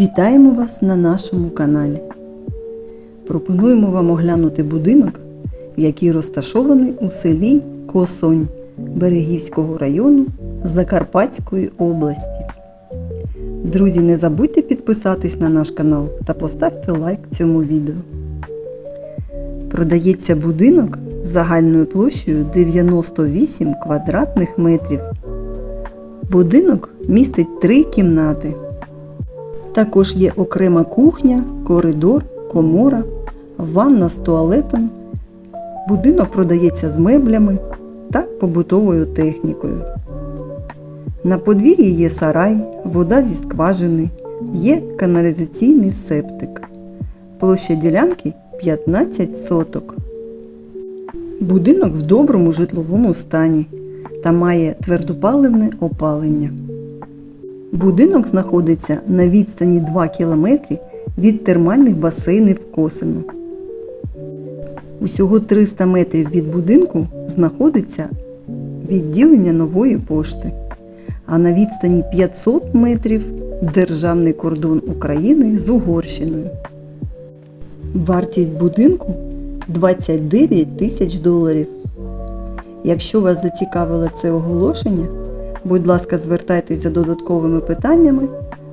Вітаємо вас на нашому каналі. Пропонуємо вам оглянути будинок, який розташований у селі Косонь Берегівського району Закарпатської області. Друзі, не забудьте підписатись на наш канал та поставте лайк цьому відео. Продається будинок з загальною площею 98 квадратних метрів. Будинок містить три кімнати. Також є окрема кухня, коридор, комора, ванна з туалетом. Будинок продається з меблями та побутовою технікою. На подвір'ї є сарай, вода зі скважини, є каналізаційний септик. Площа ділянки 15 соток. Будинок в доброму житловому стані та має твердопаливне опалення. Будинок знаходиться на відстані 2 км від термальних басейнів Косино. Усього 300 метрів від будинку знаходиться відділення нової пошти, а на відстані 500 метрів державний кордон України з Угорщиною. Вартість будинку 29 тисяч доларів. Якщо вас зацікавило це оголошення, будь ласка, звертайтеся за додатковими питаннями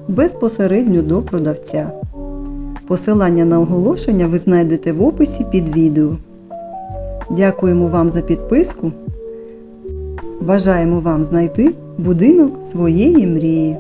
безпосередньо до продавця. Посилання на оголошення ви знайдете в описі під відео. Дякуємо вам за підписку. Бажаємо вам знайти будинок своєї мрії.